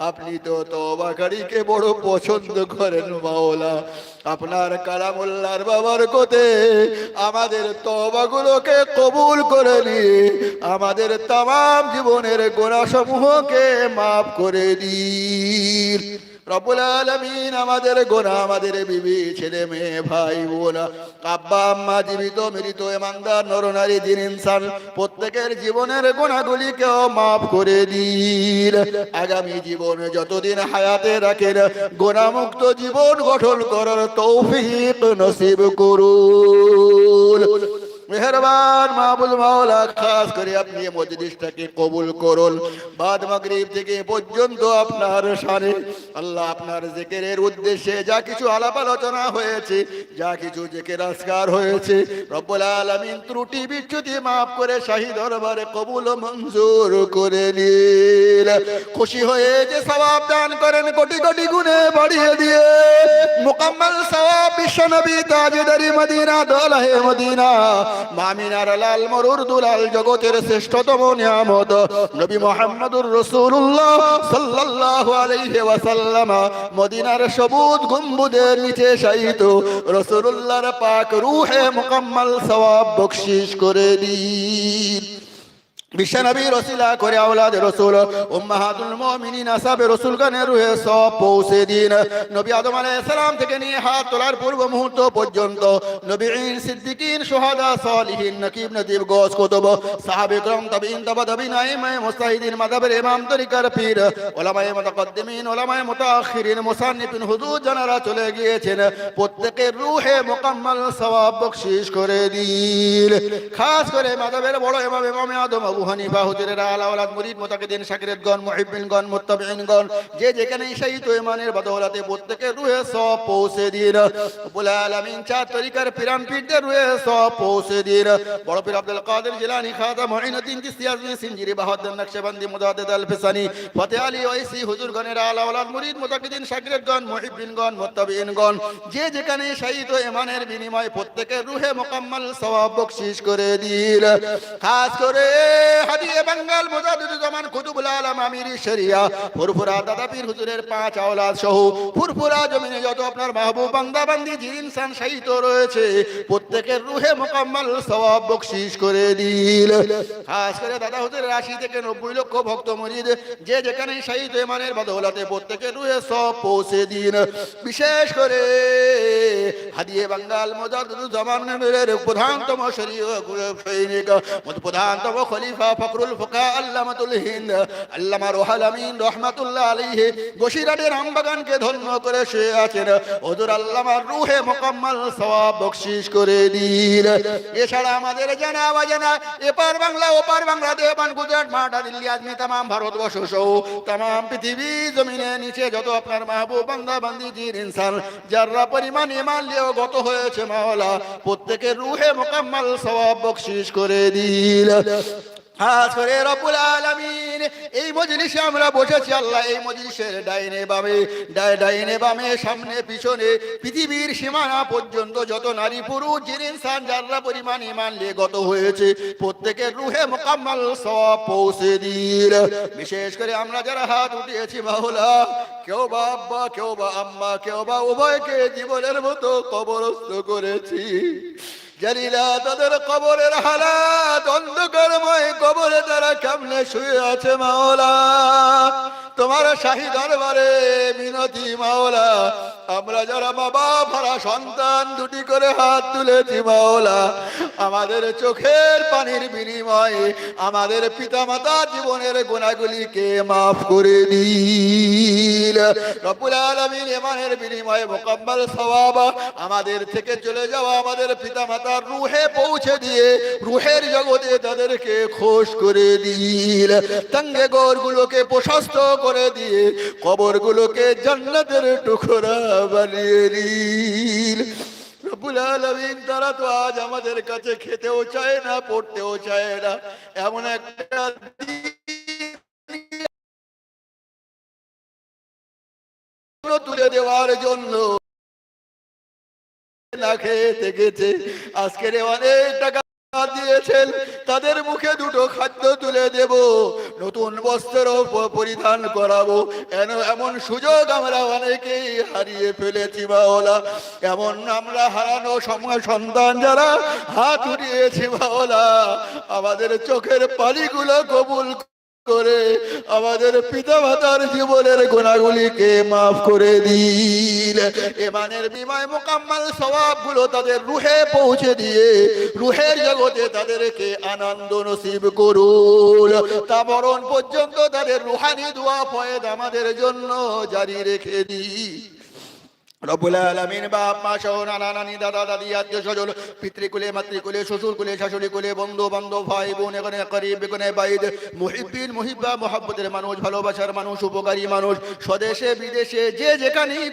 আপনি তো তবাকারীকে বড় পছন্দ করেন মাওলা। আপনার কালামুল্লার বাবার কোতে আমাদের তবাগুলোকে কবুল করে নিয়ে আমাদের তাম জীবনের গোড়াসমূহকে মাফ করে দিন। রব্বুল আলামিন আমাদের গোনা, আমাদের বিবি, ছেলে, মেয়ে, ভাই, বোন, আব্বা, আম্মা, জীবিত, মৃত, ইমানদার নরনারী দিন ইনসান, প্রত্যেকের জীবনের গোনাগুলিকেও মাফ করে দিন আগামী জীবনে যতদিন হায়াতে রাখেন, গোনামুক্ত জীবন গঠন করার তৌফিক নসিব করুন। মেহরবান মাহবুল মাওলা, খাস করে আপনি মজলিসটাকে কবুল করুন। বাদ মাগরিব থেকে পর্যন্ত আপনার সানে আল্লাহ আপনার জেকেরের উদ্দেশ্যে যা কিছু আলাপ আলোচনা হয়েছে, যা কিছু জেকের আসকার হয়েছে, রব্বুল আলামিন ত্রুটি বিচ্যুতি মাফ করে শাহী দরবারে কবুল মঞ্জুর করে নিন। খুশি হয়ে যে সওয়াব দান করেন, কোটি কোটি গুণে বাড়িয়ে দিয়ে। মুকাম্মাল সওয়াব বিশ্বনবী তাজদারি মদিনা, দোলাহে মদিনা মামিনার লাল মরুর দুলাল জগতের শ্রেষ্ঠতম নিয়ামত। নবী মোহাম্মদুর রসুল্লাহ সাল্লাল্লাহু আলাইহি ওয়াসাল্লাম মদিনার সবুজ গম্বুজের নিচে শায়িত রসুলুল্লাহর পাক রূহে মুকাম্মাল সওয়াব বখশিশ করে দিন। বিশ্বনবী রসিলা করে আওলাদ রসুল উম্মাহাতুল মুমিনিন আসাবে রসুল গানের রুহে সব পৌঁছে দিন নবী আদম আলাইহিস সালাম থেকে নিয়ে হাত তোলার পূর্ব মুহূর্ত পর্যন্ত নবীন সিদ্দিকিন সুহাদা সালিহিন নকিব নদীব গোস কুতুব সাহাবে کرام তাবিইন তাবা তাবিন আইমায়ে মুস্তাহিদিন মাযহাবের ইমাম তরিকার পীর উলামায়ে মুতাকদ্দিমিন উলামায়ে মুতাআখিরিন মুসান্নিফিন হুজুর জানারা চলে গিয়েছেন প্রত্যেকের রূহে মুকাম্মাল সওয়াব বকশিশ করে দিন খাস করে মাযহাবের বড় ইমাম ইমাম আদম আবু হানিফা মুহিব্বিনগণ, মুত্তাবিঈনগণ, যে যেখানে ইমানের বদৌলতে রূহে সব পৌঁছে দিন। রব্বুল আলামিন চার তরিকার পিরান রূহে সব পৌঁছে দিন। বড় পীর আব্দুল কাদের জিলানী খাজা সিনজিরি বাহাউদ্দিন নকশবন্দি আল ওয়াইসি মুরিদ মুতাকিদিন যে যেখানে শহীদ ইমানের বিনিময়ে প্রত্যেকের রূহে মুকাম্মাল সওয়াব বকশিশ করে দিন। খাস করে হাদিয়ে বাঙ্গাল কুতুবুল আলম শরিয়া। ফুরফুরা দাদা পীর হুজুরের পাঁচ আওলাদ সহ ফুরফুরা জমিনে যত আপনার মাহবুব বান্দা বান্দি ইনসান রয়েছে, প্রত্যেকের রুহে মোকাম্মল সওয়াব বকশিশ করে দিল। খাস করে দাদা হুজুরের আশি থেকে নব্বই লক্ষ ভক্ত যে যেখানে প্রত্যেকের রুহে সব পৌঁছে দিন বিশেষ করে হাদিয়ে বাঙ্গাল জামানের প্রধানতম শরীয় সৈনিক, প্রধানতম খলিফা ফখরুল ফোকা, আল্লামাতুল হিন্দ, আল্লামা রোহাল আমিন রহমাতুল্লাহ আমবাগানকে ধন্য করে সে আছেন। হুজুর আল্লামার রুহে বকশিশ করে দিন এছাড়া আমাদের জানা অজানা, এপার বাংলা, ওপার বাংলা দেবান গুজরাট মাঠা দিল্লি আজমি তাম ভারতবর্ষ সহ তাম পৃথিবী জমিনে নিচে যত আপনার মাহবুব, বান্দা বান্দি জির ইনসান যারা পরিমাণ গত হয়েছে মাওলা, প্রত্যেকের রুহে মোকাম্মল সওয়াব বকশিশ করে দিল। খাস করে রব্বুল আলামিন, এই মজলিসে আমরা বসেছি আল্লাহ, এই মজলিসের ডাইনে বামে, ডাই ডাইনে বামে, সামনে, পিছনে, পৃথিবীর সীমানা পর্যন্ত যত নারী পুরুষ, জিন, ইনসান, যারা পরিমাণ ইমান গত হয়েছে, প্রত্যেকের রুহে মোকাম্মল সব পৌঁছে দিল। বিশেষ করে আমরা যারা হাত উঠিয়েছি, মাওলা, কেউ বা আব্বা, কেউ বা আম্মা, কেউ বা উভয়কে জীবনের মতো কবরস্থ করেছি। জানিলা তাদের কবরের হালাত অন্ধকারময় কবরে তারা কেমনে শুয়ে আছে মাওলা। তোমার শাহী দরবারে মিনতি মাওলা। আমরা যারা বাবা ভরা সন্তান, দুটি করে হাত তুলেছি মাওলা। আমাদের চোখের পানির বিনিময়ে আমাদের পিতামাতা জীবনের গুণাগুলিকে মাফ করে দিল। রব্বুল আলামিন ইমানের বিনিময়ে মোকাম্মল সওয়াব আমাদের থেকে চলে যাওয়া আমাদের পিতামাতার রুহে পৌঁছে দিয়ে রুহের জগতে তাদেরকে খোশ করে দিল। তঙ্গে গোরগুলোকে প্রশস্ত করে দিয়ে কবরগুলোকে জান্নাতের টুকরা বানিয়ে দিল তারা তো আজ আমাদের কাছে খেতেও চায় না, পড়তেও চায় না। এমন একটা তুলে দেওয়ার জন্য না আজকের অনেক টাকা দিয়েছেন, তাদের মুখে দুটো খাদ্য তুলে দেব। নতুন বস্ত্র পরিধান করাবো। এমন সুযোগ আমরা অনেকেই হারিয়ে ফেলেছি বাওলা এমন আমরা হারানো সময় সন্তান যারা হাত উঠিয়েছি বাওলা আমাদের চোখের পালিগুলো কবুল করে আমাদের পিতা মাতার জীবনের গুণাগুলিকে মাফ করে দিন এমানের বিময় মোকাম্মাল স্বভাবগুলো তাদের রুহে পৌঁছে দিয়ে, রুহের জগতে তাদেরকে আনন্দ নসিব করুন। তা মরণ পর্যন্ত তাদের রুহানি দোয়া ফয়েদ আমাদের জন্য জারি রেখে দিই নানা, নানি, দাদা, দাদি, আত্মীয় বন্ধু বান্ধব, ভাই মানুষ, ভালোবাসার মানুষ, উপকারী মানুষ, স্বদেশে, বিদেশে, যে যেখানেই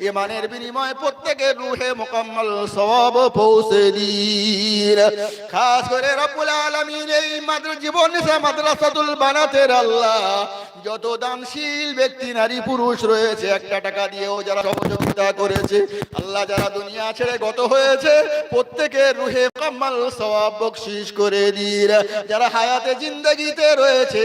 ইমানের বিনিময়ে প্রত্যেকের রুহে মোকাম্মল সওয়াব পৌঁছে দিন খাস করে রব্বুল আলামিন এই মাদ্র, জীবন মাদ্রাসাতুল বানাতের আল্লাহ, যত দানশীল ব্যক্তি, নারী, পুরুষ রয়েছে, একটা টাকা দিয়েও যারা সহযোগিতা করেছে, আল্লাহ যারা দুনিয়া ছেড়ে গত হয়েছে, প্রত্যেকের রুহে কাম্মাল সওয়াব বকশিস করে দিন যারা হায়াতে জিন্দগিতে রয়েছে,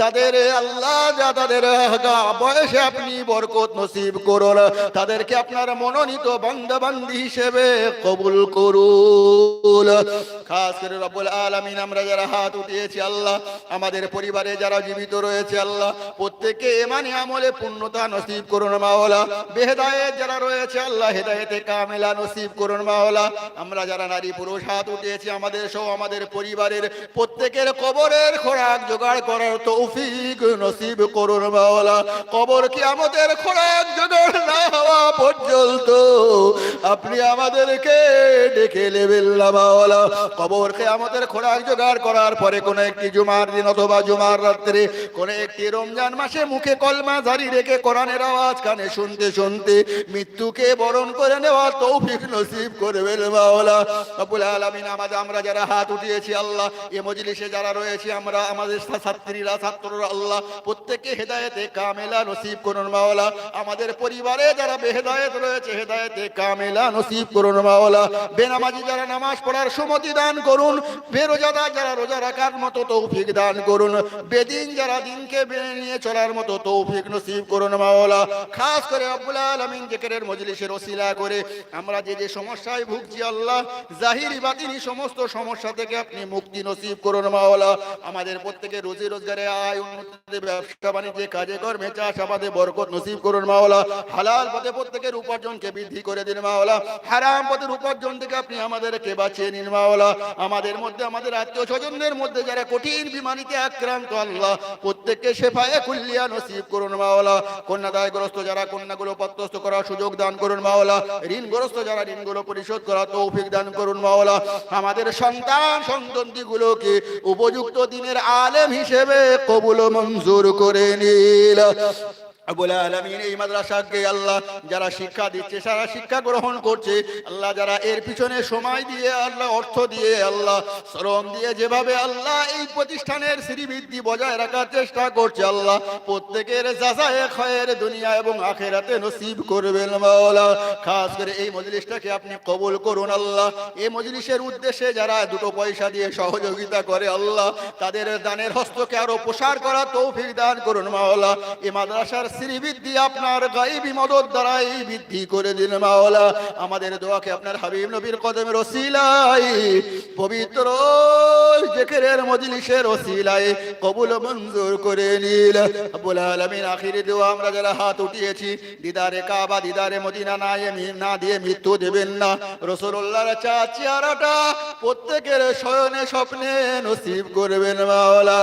তাদের আল্লাহ যা তাদের বয়সে আপনি বরকত নসিব করুন, তাদেরকে আপনার মনোনীত বান্দাবান্দি হিসেবে কবুল করুন। খাস করে রব্বুল আলামিন, আমরা যারা হাত উঠিয়েছি আল্লাহ, আমাদের পরিবারে যারা জীবিত রয়েছে আল্লাহ, প্রত্যেককে এমানি আমলে পূর্ণতা নসিব করুন মাওলা। বেহেদায়েত যারা রয়েছে, আল্লাহ হেদায়েতে কামেলা নসিব করুন মাওলা। আমরা যারা নারী পুরুষ, হাত উঠিয়েছি আমাদের সহ আমাদের পরিবারের প্রত্যেকের কবরের খোরাক জোগাড় করার তৌফিক নসিব করুন মাওলা। কবর কি আমাদের খোরাক জোগাড় না হওয়া পর্যন্ত আপনি আমাদেরকে ডেকে নেবেন মাওলা। কবরকে আমাদের খোরাক জোগাড় করার পরে কোনো একটি জুমার দিন অথবা জুমার রাত্রে কোন একটি রমজান মাসে মুখে কলমা জারি রেখে কোরআনের আওয়াজ কানে শুনতে শুনতে মৃত্যুকে বরণ করে নেওয়ার তৌফিক নসিব করবেন মাওলা। রব্বুল আলামিন, আমাদের, আমরা যারা হাত উঠিয়েছি আল্লাহ, এ মজলিসে যারা রয়েছে, আমরা আমাদের ছাত্রীরা, ছাত্ররা আল্লাহ, প্রত্যেককে হেদায়েতে কামেলা নসিব করুন মাওলা। আমাদের পরিবারে যারা বেহেদায়েত রয়েছে, হেদায়েতে কামেলা নসিব করুন মাওলা। বেনামাজি যারা নামাজ পড়ার সুমতি দান করুন বেরোজাদার যারা রোজা রাখার মতো তৌফিক দান করুন, বেদিন যারা দিনকে বেড়ে নিয়ে চলার মতো তৌফিক নসিব করুন মাওলা। খাস করে আব্বুল আলমিন জেকেরের মজলিসের ওসিলা করে, আমরা যে যে সমস্যায় ভুগছি আল্লাহ, জাহিরি বাতিনি সমস্ত সমস্যা থেকে আপনি মুক্তি নসিব করুন মাওলা। আমাদের প্রত্যেকে রোজি রোজগারে আয়, উন্নতিতে ব্যবসা বাণিজ্যে, কাজে কর্মে, চাষাবাদে বরকত নসিব করুন মাওলা। হালাল পথে প্রত্যেকের উপার্জনকে বৃদ্ধি করে দিন মাওলা। হারাম পথের উপার্জন থেকে আপনি আমাদেরকে বাঁচিয়ে নিন মাওলা। আমাদের মধ্যে, আমাদের আত্মীয় স্বজনদের মধ্যে যারা কঠিন বিমারিতে আক্রান্ত আল্লাহ, প্রত্যেককে শেফায়ে কুল্লিয়া নসিব করুন মাওলা। কন্যাদায়গ্রস্ত যারা কন্যাগুলো প্রত্যস্ত করার সুযোগ দান করুন মাওলা। ঋণগ্রস্ত যারা ঋণগুলো পরিশোধ করা তৌফিক দান করুন মাওলা। আমাদের সন্তান সন্ততিগুলোকে উপযুক্ত দিনের আলেম হিসেবে কবুল মঞ্জুর করে নিল। বলে আলমিন এই মাদ্রাসাকে আল্লাহ যারা শিক্ষা দিচ্ছে, সারা শিক্ষা গ্রহণ করছে, আল্লাহ যারা এর পিছনে সময় দিয়ে, আল্লাহ অর্থ দিয়ে, আল্লাহ শ্রম দিয়ে যেভাবে আল্লাহ এই প্রতিষ্ঠানের শ্রীবৃদ্ধি বজায় রাখার চেষ্টা করছে, আল্লাহ প্রত্যেকের যাচাই খয়ের দুনিয়া এবং আখেরাতে নসিব করবেন মাওলা। খাস করে এই মজলিসটাকে আপনি কবুল করুন, আল্লাহ। এই মজলিসের উদ্দেশ্যে যারা দুটো পয়সা দিয়ে সহযোগিতা করে, আল্লাহ, তাদের দানের হস্তকে আরও প্রসার করা তৌফিক দান করুন, মাওলা। এই মাদ্রাসার বৃদ্ধি আপনার গাইবি মদত দ্বারাই বৃদ্ধি করে দিন মাওলা। আমাদের দোয়াকে আপনার হাবিব নবীর কদমের ওসিলাই পবিত্র জেকেরের মজলিসের ওসিলাই কবুল মঞ্জুর করে নিল। আব্বুল আলামিন, আখিরি দোয়া আমরা যারা হাত উঠিয়েছি, দিদারে কাবা, দিদারে মদিনা, না না দিয়ে মৃত্যু দেবেন না। রসুল্লাহর চা চেয়ারাটা প্রত্যেকের শয়নে স্বপ্নে নসিব করবেন মাওলা।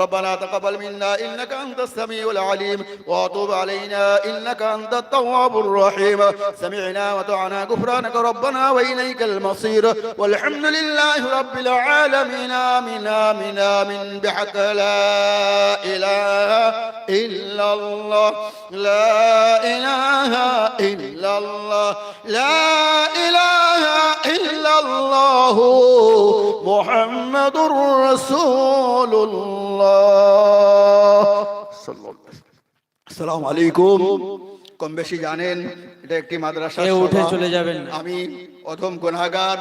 রব্বানা তাকাবাল মিন্না, ইন্নাকা আনতাস সামিউল আলিম। ওয়া وتب علينا إنك أنت التواب الرحيم. سمعنا وطعنا غفرانك ربنا وإليك المصير. والحمد لله رب العالمين. آمين آمين آمين. بحق لا إله إلا الله. لا إله إلا الله. لا إله إلا الله. محمد رسول الله. صلى الله আসসালামু আলাইকুম। কম বেশি জানেন এটা একটি মাদ্রাসা উঠে চলে যাবেন আমি অধম গুনাহগার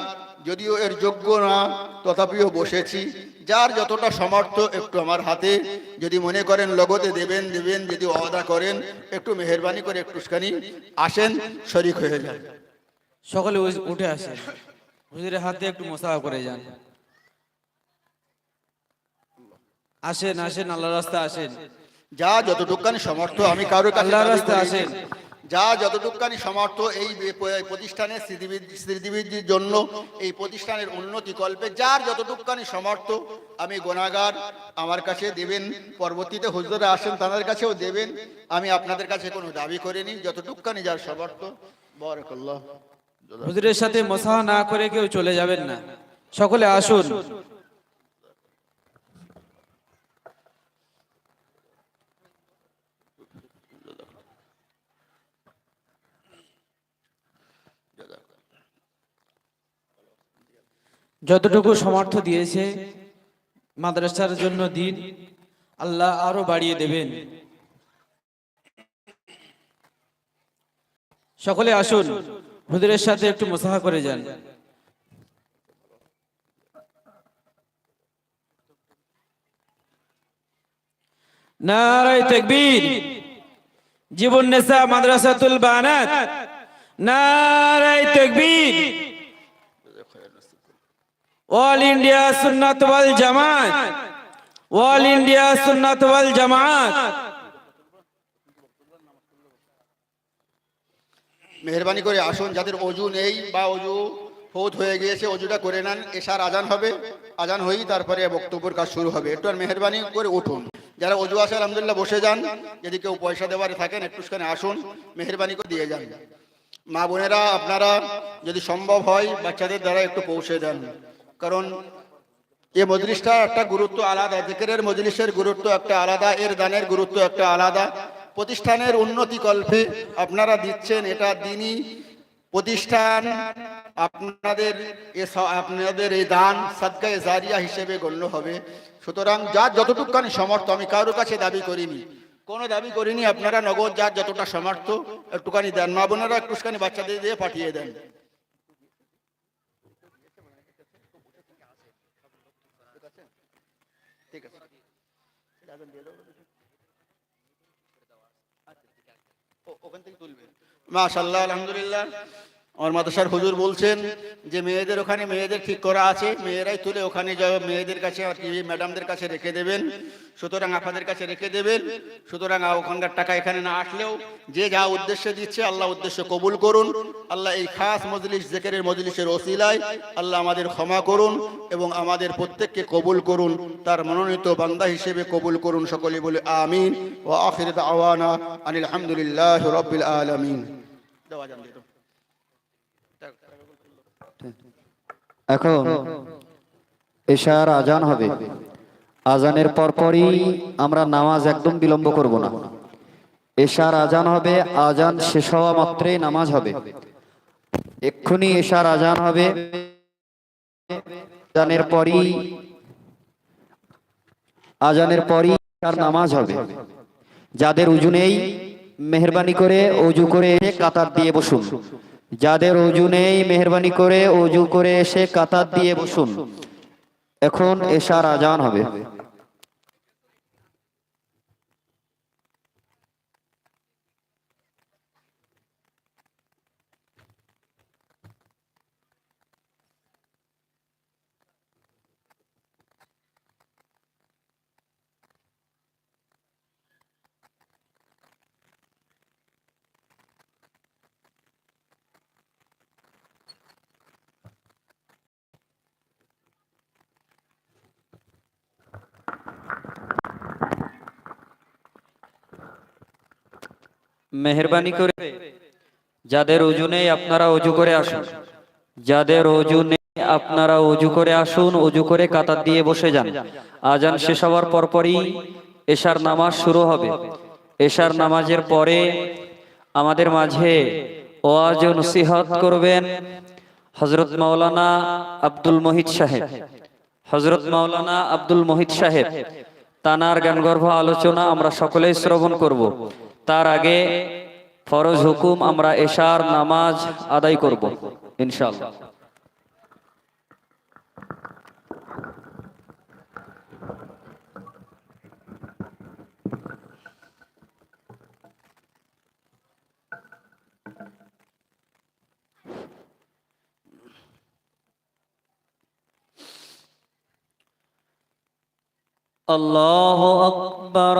যদিও এর যোগ্য না তথাপিও বসেছি। যার যতটা সমর্থ একটু আমার হাতে। যদি মনে করেন লগতে দেবেন দেবেন যদি অদা করেন একটু মেহরবানি করে একটুখানি আসেন শরিক হয়ে যান। সকলে উঠে আসেন। হুজুরের হাতে একটু মোসাফা করে যান। আসেন আসেন আল্লাহ রাস্তা আসেন। যা যতটুকানি সমর্থ আমি কারোর কাছে আসেন। যা যতটুকানি সমর্থ এই প্রতিষ্ঠানের স্মৃতিবৃদ্ধি স্মৃতিবৃদ্ধির জন্য এই প্রতিষ্ঠানের উন্নতি কল্পে যার যতটুকানি সমর্থ আমি গোনাগার আমার কাছে দেবেন পরবর্তীতে হুজুরা আসেন তাদের কাছেও দেবেন আমি আপনাদের কাছে কোনো দাবি করিনি যতটুকানি যার সমর্থ বরকল্লাহ। হুজুরের সাথে মশা না করে কেউ চলে যাবেন না। সকলে আসুন। যতটুকু সমর্থ দিয়েছে মাদ্রাসার জন্য দিন আল্লাহ আরও বাড়িয়ে দেবেন। সকলে আসুন, হুজুরের সাথে একটু মোসাফা করে যান। নারায় তাকবীর, জীবন নেশা মাদ্রাসাতুল বানাত। নারায় তাকবীর অল ইন্ডিয়া সুন্নাত ওয়াল জামাত অল ইন্ডিয়া সুন্নাত ওয়াল জামাত মেহরবানি করে আসুন, যাদের অজু নেই বা অজু ফৌত হয়ে গিয়েছে, অজুটা করে নেন, এশার আজান হবে, আজান হয়েই তারপরে বক্তব্যের কাজ শুরু হবে। একটু আর মেহরবানি করে উঠুন। যারা অজু আছে, আলহামদুলিল্লাহ বসে যান। যদি কেউ পয়সা দেওয়ার থাকেন, একটু সেখানে আসুন, মেহরবানি করে দিয়ে যান। মা বোনেরা, আপনারা যদি সম্ভব হয়, বাচ্চাদের দ্বারা একটু পৌঁছে দেন। কারণ এ মজলিসটা একটা গুরুত্ব আলাদা, জিকেরের মজলিসের গুরুত্ব একটা আলাদা এর দানের গুরুত্ব একটা আলাদা। প্রতিষ্ঠানের উন্নতি কল্পে আপনারা দিচ্ছেন, এটা দিনই প্রতিষ্ঠান আপনাদের এ আপনাদের এই দান সাদকায়ে জারিয়া হিসেবে গণ্য হবে। সুতরাং যার যতটুকুখানি সমর্থ আমি কারোর কাছে দাবি করিনি। কোনো দাবি করিনি, আপনারা নগদ যার যতটা সমর্থ একটুখানি দেন। মা বোনেরা একটুখানি বাচ্চাদের দিয়ে পাঠিয়ে দেন। ওখান থেকে তুলবে মাশাল্লাহ আলহামদুলিল্লাহ আমার মাদ্রাসার হুজুর বলছেন যে মেয়েদের ওখানে মেয়েদের ঠিক করা আছে, মেয়েরাই তুলে ওখানে মেয়েদের কাছে আর কি ম্যাডামদের কাছে রেখে দেবেন, সুতরাং আপনাদের কাছে রেখে দেবেন, সুতরাং ওখানকার টাকা এখানে না আসলেও যে যা উদ্দেশ্যে দিচ্ছে, আল্লাহ উদ্দেশ্য কবুল করুন, আল্লাহ এই খাস মজলিস, জেকেরের মজলিসের ওসিলায় আল্লাহ আমাদের ক্ষমা করুন এবং আমাদের প্রত্যেককে কবুল করুন, তার মনোনীত বান্দা হিসেবে কবুল করুন, সকলে বলে আমিন ও আখির আওয়ানা আনিল হামদুলিল্লাহ রব্বিল আলামিন। দেওয়া যান দিয়ে দাও। এখন এশার আজান হবে। আজানের পরপরই আমরা নামাজ একদম বিলম্ব করব না। এশার আজান হবে, আজান শেষ হওয়া মাত্রই নামাজ হবে। এক্ষুনি এশার আজান হবে। আজানের পরই আজানের পরই এশার নামাজ হবে। যাদের উজু নেই, মেহরবানি করে অজু করে কাতার দিয়ে বসুন। যাদের অজু নেই, মেহরবানি করে, অজু করে এসে কাতার দিয়ে বসুন। এখন এশার আজান হবে। মেহরবানি করে যাদের অজু নেই আপনারা অজু করে আসুন। যাদের অজু নেই আপনারা অজু করে আসুন, অজু করে কাতার দিয়ে বসে যান। আজান শেষ হওয়ার পরপরই এশার নামাজ শুরু হবে। এশার নামাজের পরে আমাদের মাঝে ওয়াজ নসিহত করবেন হজরত মাওলানা আব্দুল মহিদ সাহেব। হজরত মাওলানা আব্দুল মহিদ সাহেব, তানার গানগর্ভ আলোচনা আমরা সকলেই শ্রবণ করব। তার আগে ফরজ হুকুম আমরা এশার নামাজ আদায় করব ইনশাআল্লাহ। আল্লাহ আকবর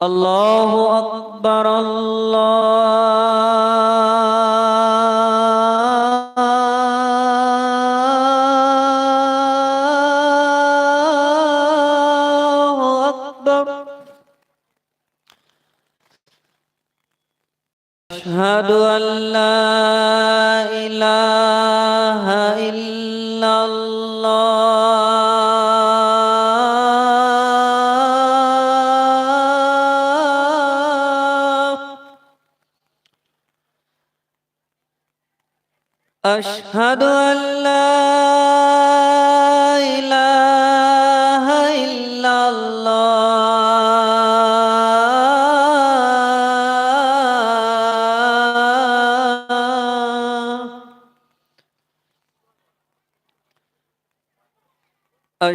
আল্লাহ الله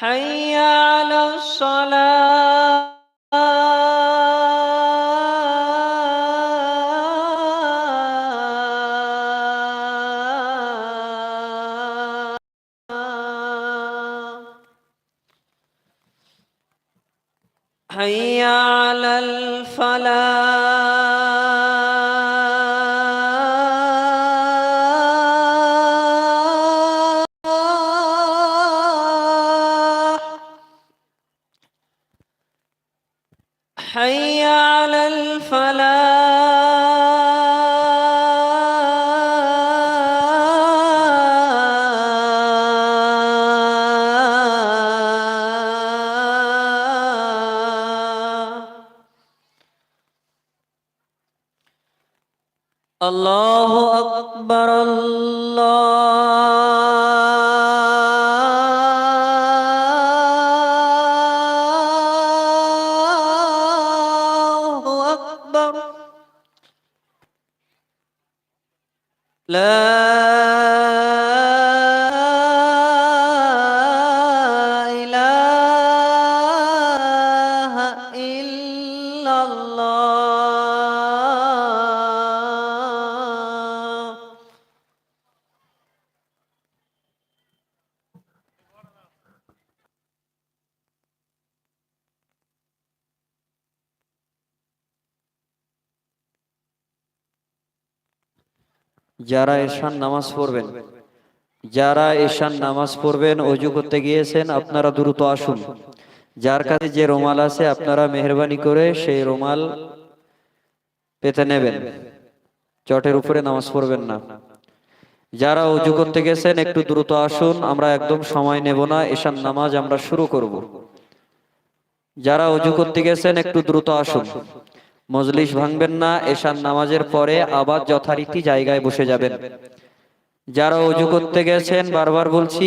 حي على الصلاة. حي على الفلاح. Love. যারা এশান নামাজ পড়বেন, যারা এশান নামাজ পড়বেন, অজু করতে গিয়েছেন, আপনারা দ্রুত আসুন। যার কাছে যে রোমাল আছে, আপনারা মেহরবানি করে সেই রোমাল পেতে নেবেন। চটের উপরে নামাজ পড়বেন না। যারা অজু করতে গেছেন, একটু দ্রুত আসুন, আমরা একদম সময় নেব না এশান নামাজ আমরা শুরু করব। যারা অজু করতে গেছেন, একটু দ্রুত আসুন। মজলিস ভাঙবেন না এশার নামাজের পরে আবার যথারীতি জায়গায় বসে যাবেন। যারা অজু করতে গেছেন বারবার বলছি